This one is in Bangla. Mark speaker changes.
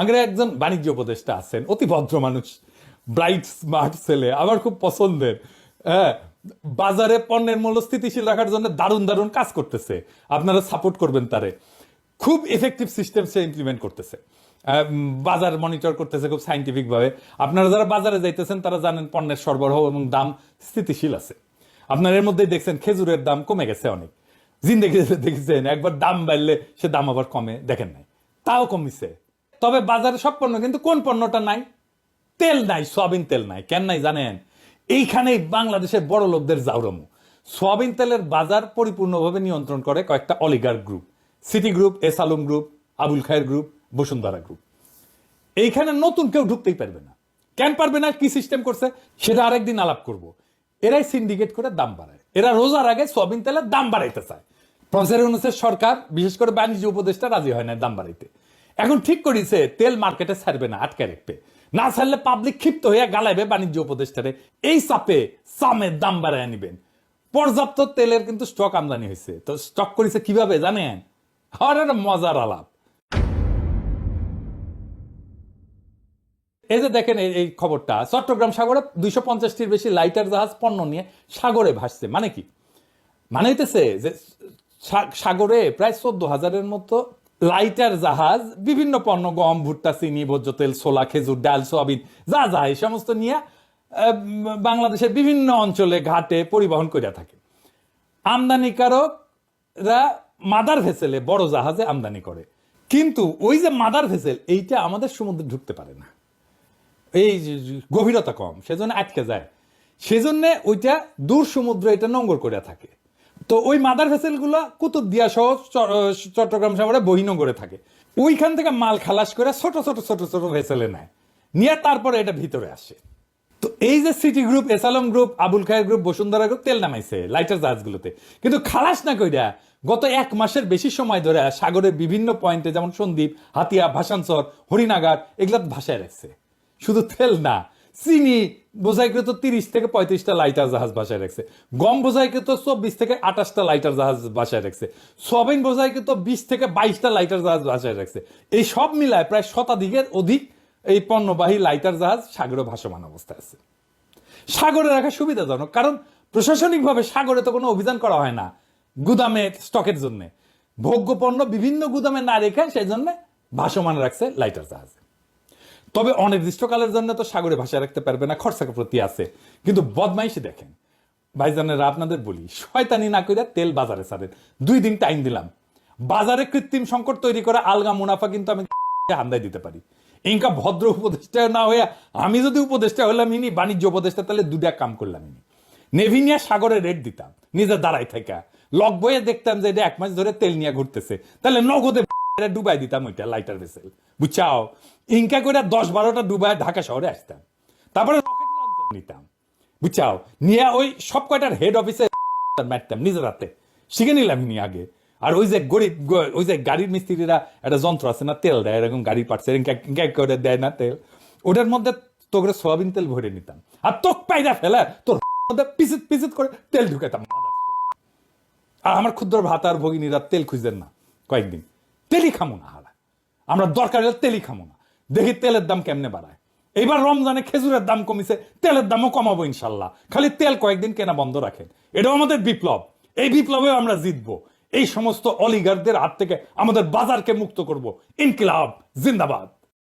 Speaker 1: আগ্রা একজন বাণিজ্য উপদেষ্টা আছেন, অতি ভদ্র মানুষ ব্রাইট স্মার্ট ছেলে, আমার খুব পছন্দের। হ্যাঁ বাজারে পণ্যের মূল্য স্থিতিশীল রাখার জন্য দারুণ দারুণ কাজ করতেছে। আপনারা সাপোর্ট করবেন তারে। খুব এফেক্টিভ সিস্টেম সে ইমপ্লিমেন্ট করতেছে। বাজার মনিটর করতেছে খুব সাইন্টিফিক ভাবে। আপনারা যারা বাজারে যাইতেছেন, তারা জানেন পণ্যের সরবরাহ এবং দাম স্থিতিশীল আছে। আপনার এর মধ্যেই দেখছেন খেজুরের দাম কমে গেছে অনেক। জিন্দেগি দেখেছেন, একবার দাম বাড়লে সে দাম আবার কমে, দেখেন নাই। তাও কমিছে। তবে বাজারে সব পণ্য, কিন্তু কোন পণ্যটা নাই? তেল নাই, সয়াবিন তেল নাই, কেন নাই জানেন? এইখানেই বাংলাদেশের বড় লোকদের জাউরমু। সয়াবিন তেলের বাজার পরিপূর্ণভাবে নিয়ন্ত্রণ করে কয়েকটা অলিগার group City group S Alam group Abul Khayer group Bashundhara group এইখানে নতুন কেউ ঢুকতেই পারবে না। কেন পারবে না? কি সিস্টেম করছে? সেটা আরেকদিন আলাপ করব। এরাই সিন্ডিকেট করে দাম বাড়ায়। এরা রোজার আগে সোয়াবিন তেলের দাম বাড়াইতে চায়। প্রফেসর ইউনুসের সরকার, বিশেষ করে বাণিজ্য উপদেষ্টা, রাজি হয় না দাম বাড়াইতে। এখন ঠিক করেছে, তেল মার্কেটে ছাড়বে না, আটকে রাখবে। না ছাড়লে পাবলিক ক্ষিপ্ত হয়ে গালাইবে বাণিজ্য উপদেষ্টারে। এই চাপে সামের দাম বাড়ায় নিবেন। পর্যাপ্ত তেলের কিন্তু স্টক আমদানি হয়েছে তো স্টক করেছে কীভাবে জানেন? আর মজার আলাপ। এই যে দেখেন এই- খবরটা, চট্টগ্রাম সাগরে দুইশো পঞ্চাশটির বেশি লাইটার জাহাজ পণ্য নিয়ে সাগরে ভাসছে। মানে কি? মানে হইতেছে যে সাগরে প্রায় চোদ্দ হাজারের মতো লাইটার জাহাজ, বিভিন্ন পণ্য, গম, ভুট্টা, চিনি, ভোজ্য তেল, ছোলা, খেজুর, ডাল, সোয়াবিন, যা যা, এই সমস্ত নিয়ে বাংলাদেশের বিভিন্ন অঞ্চলে, ঘাটে পরিবহন করে থাকে। আমদানিকারকরা মাদার ভেসেলে বড় জাহাজে আমদানি করে। কিন্তু ওই যে মাদার ভেসেল, এইটা আমাদের সমুদ্রে ঢুকতে পারে না। এই গভীরতা কম, সেজন্য আটকে যায়। সেজন্য ওইটা দূর সমুদ্র এটা নোঙ্গর করে থাকে। তো ওই মাদার ভেসেলগুলো কুতুবদিয়া সহ চট্টগ্রাম শহরে বহিনগরে থাকে। ওইখান থেকে মাল খালাস করে ছোট ছোট ছোট ছোট ভেসেলে নেয়। নিয়ে তারপরে এটা ভিতরে আসে। তো এই যে City group, S Alam group, Abul Khair group, Bashundhara group, তেল নামাইছে লাইটার জাহাজগুলোতে। কিন্তু খালাস না কইরা গত এক মাসের বেশি সময় ধরে সাগরের বিভিন্ন পয়েন্টে যেমন সন্দ্বীপ হাতিয়া, ভাসানচর হরিনাগার এগুলা ভাসায় রাখছে। শুধু তেল না চিনি বোঝাইকৃত তিরিশ থেকে পঁয়ত্রিশটা লাইটার জাহাজ বাসায় রাখছে। গম বোঝাই বোঝাইকৃত চব্বিশ থেকে আঠাশটা লাইটার জাহাজ বাসায় রাখছে। সয়াবিন বোঝাইকৃত বিশ থেকে বাইশটা লাইটার জাহাজ বাসায় রাখছে। এই সব মিলায় প্রায় শতাধিকের অধিক এই পণ্যবাহী লাইটার জাহাজ সাগরে ভাসমান অবস্থায় আছে। সাগরে রাখা সুবিধাজনক, কারণ প্রশাসনিকভাবে সাগরে তো কোনো অভিযান করা হয় না, গুদামে, স্টকের জন্য। ভোগ্য পণ্য বিভিন্ন গুদামে না রেখে সেই জন্য ভাসমান রাখছে লাইটার জাহাজ। তবে অনির্দিষ্টকালের জন্য তো সাগরে ভাষায় রাখতে পারবে না খরচা প্রতি আছে। কিন্তু বদমাইশি দেখেন। ভাইজানেরা আপনাদের বলি, শয়তানি না করে তেল বাজারে ছাড়েন। দুই দিন টাইম দিলাম। বাজারে কৃত্রিম সংকট তৈরি করে আলগা মুনাফা কিন্তু আমি হান্দায় দিতে পারি? ইনকা ভদ্র উপদেষ্টা না হয়ে আমি যদি উপদেষ্টা হলাম ইনি, বাণিজ্য উপদেষ্টা, তাহলে দুটা কাম করলাম ইনি। নেভি নিয়ে সাগরে রেট দিতাম, নিজে দাঁড়াই থাকা লক বয়ে দেখতাম যে এটা এক মাস ধরে তেল নিয়ে ঘুরতেছে। তাহলে নগদে ডুবাই দিতাম ওইটা লাইটার ভেসেল বুঝছাও? ইনকা করে দশ বারোটা ডুবাই ঢাকা শহরে আসতাম। তারপরে নিতাম। বুঝছাও? নিয়ে ওই সব কয়টার হেড অফিসে মারতাম নিজের হাতে শিখে নিলাম নিয়ে আগে। আর ওই যে গরিব, ওই যে গাড়ির মিস্ত্রিরা, একটা যন্ত্র আছে না, তেল দেয়, এরকম পার্টস ইনকা করে দেয় না তেল। ওটার মধ্যে তোকে সোয়াবিন তেল ভরে নিতাম। আর তোক পাইরা ফেলে, তোর মধ্যে পিসিত পিসিত করে তেল ঢুকাইতাম আর আমার ক্ষুদ্র ভাতা আর ভগিনীরা তেল খুঁজতেন না, কয়েকদিন। তেলই খামো না হারা আমরা দরকার হলে তেলি খামো না। দেখি তেলের দাম কেমনে বাড়ায়। এইবার রমজানে খেজুরের দাম কমিছে, তেলের দামও কমাবো ইনশাল্লাহ। খালি তেল কয়েকদিন কেনা বন্ধ রাখেন। এটাও আমাদের বিপ্লব। এই বিপ্লবে আমরা জিতবো। এই সমস্ত অলিগারদের হাত থেকে আমাদের বাজারকে মুক্ত করব। ইনকিলাব, জিন্দাবাদ।